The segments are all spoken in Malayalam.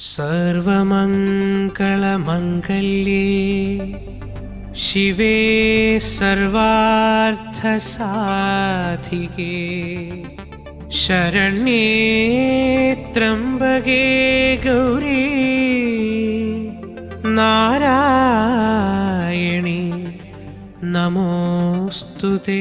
सर्वमङ्गलमङ्गल्ये शिवे सर्वार्थसाधिके शरण्ये त्र्यम्बके गौरी नारायणि नमोऽस्तु ते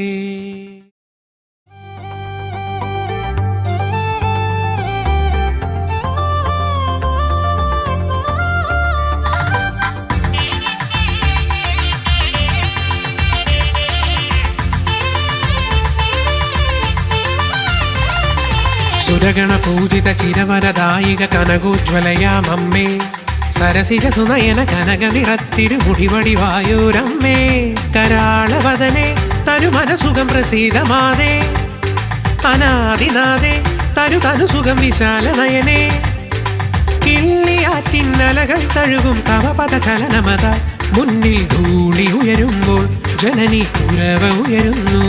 സുരഗണ പൂജിത ചിരവരദായിക കനകോജ്വലയാമമ്മേ. സരസിജ സുനയന കനക നിറത്തിരുമുടിവടി വായൂരമ്മേ കരാളവദനെ തരുമനസുഖം പ്രസീതമാതേ അനാദിനാദേ തരു തനുസുഖം വിശാല നയനേ കിള്ളിയാറ്റിന്നലകൾ തഴുകും തവപദ ചലനമത മുന്നിൽ ധൂളി ഉയരുമ്പോൾ ജനനി കുരവ ഉയരുന്നു.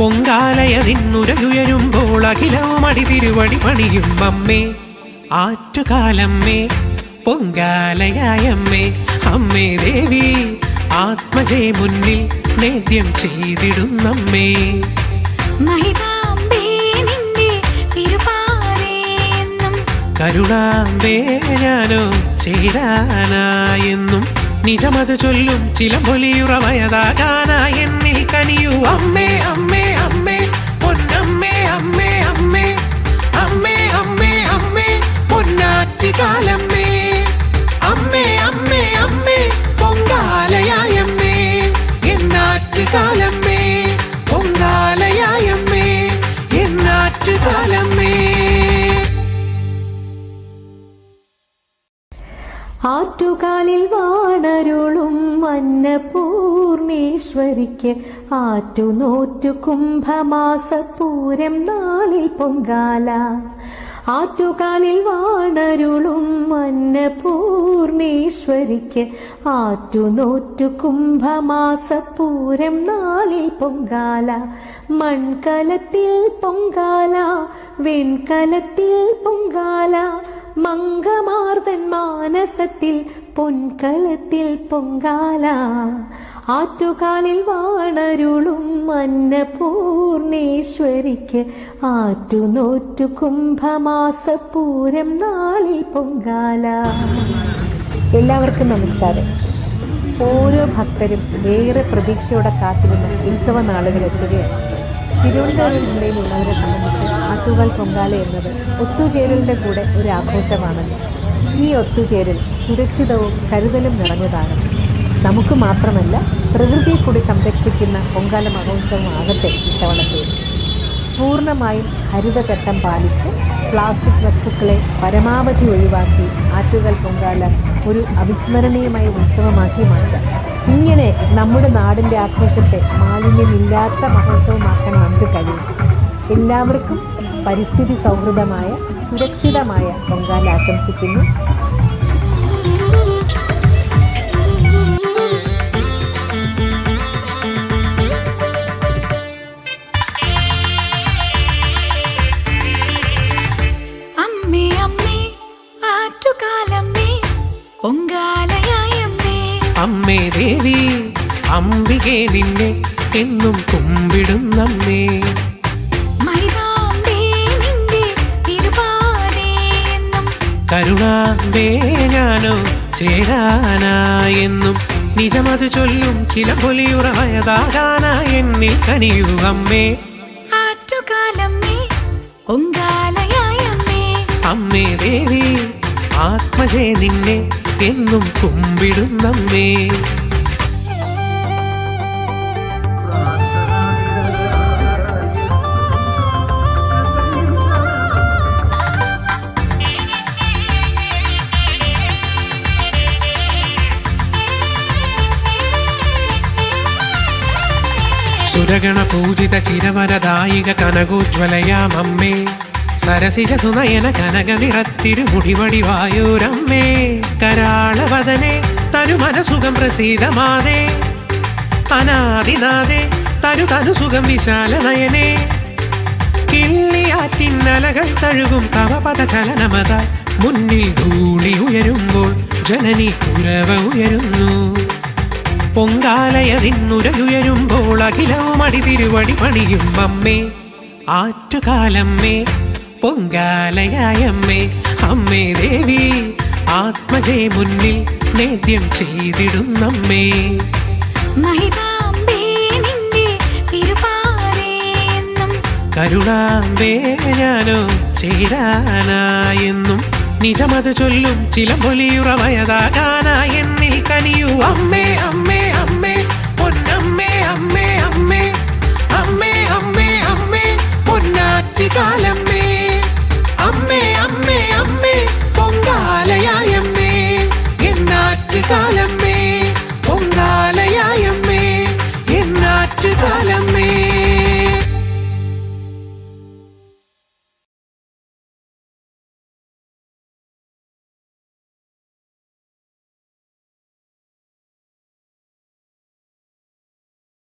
പൊങ്കാലയ നിന്നുരയുയരുമ്പോൾ അഖിലവും അടി തിരുവടി പണിയും അമ്മേ. ആറ്റുകാലമ്മേ പൊങ്കാലയായമ്മേ അമ്മേ ദേവി ആത്മജയ മുന്നിൽ നേദ്യം ചെയ്തിടുന്നമ്മേ. കരുണാമ്പേ ഞാനോ ചേരാനായെന്നും നിജമത് ചൊല്ലും ചില പൊലിയുറവയതാകാനായി എന്നിൽ കനിയൂ. അമ്മേ അമ്മേ അമ്മേ പൊന്നമ്മേ അമ്മേ അമ്മേ അമ്മേ. ആറ്റുകാലിൽ വാണരുളും അന്നപൂർണേശ്വരിക്ക്. ആറ്റുനോറ്റു കുംഭമാസപൂരം നാളിൽ പൊങ്കാല. ആറ്റുകാലിൽ വാണരുളും അന്നപൂർണേശ്വരിക്ക്. ആറ്റുനോറ്റു കുംഭമാസപൂരം നാളിൽ പൊങ്കാല. മൺകലത്തിൽ പൊങ്കാല വെൺകലത്തിൽ പൊങ്കാല മംഗമാർദ്ദൻ മാനസത്തിൽ പൊൻകലത്തിൽ പൊങ്കാല. ആറ്റുകാലിൽ വാണരുളും അന്നപൂർണേശ്വരിക്ക്. ആറ്റുനോറ്റു കുംഭമാസപൂരം നാളിൽ പൊങ്കാല. എല്ലാവർക്കും നമസ്കാരം. ഓരോ ഭക്തരും ഏറെ പ്രതീക്ഷയോടെ കാത്തിരുന്ന ഉത്സവ നാളുകൾ എത്തുകയാണ്. തിരുവനന്തപുരം ജില്ലയിലുള്ളവരെ സംബന്ധിച്ച് ആറ്റുകാൽ പൊങ്കാല എന്നത് ഒത്തുചേരലിന്റെ കൂടെ ഒരു ആഘോഷമാണല്ലോ ഈ ഒത്തുചേരൽ സുരക്ഷിതവും കരുതലും നിറഞ്ഞതാണ്. നമുക്ക് മാത്രമല്ല പ്രകൃതിയെ കൂടി സംരക്ഷിക്കുന്ന പൊങ്കാല മഹോത്സവമാകട്ടെ ഇത്തവണത്തെ. പൂർണമായും ഹരിതചട്ടം പാലിച്ച് പ്ലാസ്റ്റിക് വസ്തുക്കളെ പരമാവധി ഒഴിവാക്കി ആറ്റുകൽ പൊങ്കാല ഒരു അവിസ്മരണീയമായ ഉത്സവമാക്കി മാറ്റാം. ഇങ്ങനെ നമ്മുടെ നാടിന്റെ ആഘോഷത്തെ മാലിന്യമില്ലാത്ത മഹോത്സവമാക്കാൻ നമുക്ക് കഴിയും. എല്ലാവർക്കും പരിസ്ഥിതി സൗഹൃദമായ സുരക്ഷിതമായ പൊങ്കാല ആശംസിക്കുന്നു. അമ്മേ ദേവി അംബികെ നിന്നെ എന്നും കുമ്പിടുന്നമ്മേ കരുണാമ്പേ ഞാനോ ചേരാനായെന്നും നിജമത് ചൊല്ലും ചില പൊലിയുറവയതാകാനായി എന്നിൽ കനിയൂ അമ്മേ. അമ്മേ ദേവി ആത്മജേ നിന്നെ എന്നും കുമ്പിടും നമ്മേ. സുരഗണ പൂജിത ചിരവരദായിക കനകോജ്വലയാമമ്മേ സരസിജ സുനയന കനക നിറത്തിരുമുടിവടി വായൂരമ്മേ കരാളവദനെ തരുമനസുഖം പ്രസീതമാതേ അനാദിനാദേ തരു സുഖം വിശാല നയനേ. കിള്ളിയാറ്റിന്നലകൾ തഴുകും തവപത ചലനമത മുന്നിൽ ധൂളി ഉയരുമ്പോൾ ജനനി കുരവ ഉയരുന്നു. പൊങ്കാലയതിന്നുരയുയരുമ്പോൾ അഖിലവും അടി തിരുവടി പണിയും അമ്മേ. ആറ്റുകാലമ്മേ പൊങ്കാലയായമ്മേ അമ്മേ ദേവി ആത്മജേ മുന്നിൽ നേദ്യം ചെയ്തിടുന്നമ്മേ കരുണാമ്പേ ഞാനോ ചേരാനായെന്നും. നിജമത് ചൊല്ലും ചില പൊലിയുറ വയതാകാനായെന്നിൽ കനിയൂ. അമ്മേ അമ്മേ അമ്മേ പൊന്നമ്മേ അമ്മേ അമ്മേ. അമ്മേ അമ്മേ അമ്മേ പൊന്നാറ്റുകാലം